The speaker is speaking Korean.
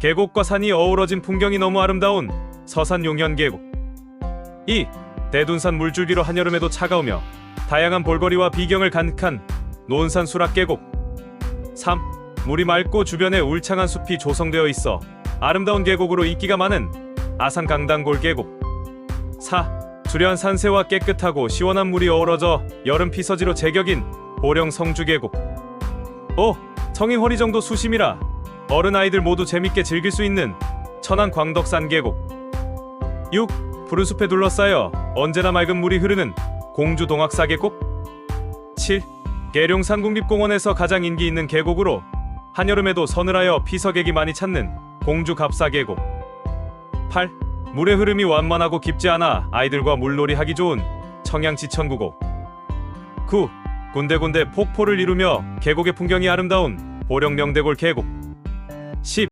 계곡과 산이 어우러진 풍경이 너무 아름다운 서산 용현 계곡 2. 대둔산 물줄기로 한여름에도 차가우며 다양한 볼거리와 비경을 간직한 논산 수락 계곡 3. 물이 맑고 주변에 울창한 숲이 조성되어 있어 아름다운 계곡으로 인기가 많은 아산 강당골 계곡 4. 주려한 산세와 깨끗하고 시원한 물이 어우러져 여름 피서지로 제격인 보령 성주 계곡 5. 성인 허리 정도 수심이라 어른 아이들 모두 재밌게 즐길 수 있는 천안 광덕산 계곡 6. 푸른 숲에 둘러싸여 언제나 맑은 물이 흐르는 공주 동학사 계곡 7. 계룡산 국립공원에서 가장 인기 있는 계곡으로 한여름에도 서늘하여 피서객이 많이 찾는 공주 갑사 계곡 8. 물의 흐름이 완만하고 깊지 않아 아이들과 물놀이 하기 좋은 청양 지천구곡 9. 군데군데 폭포를 이루며 계곡의 풍경이 아름다운 보령 명대골 계곡 细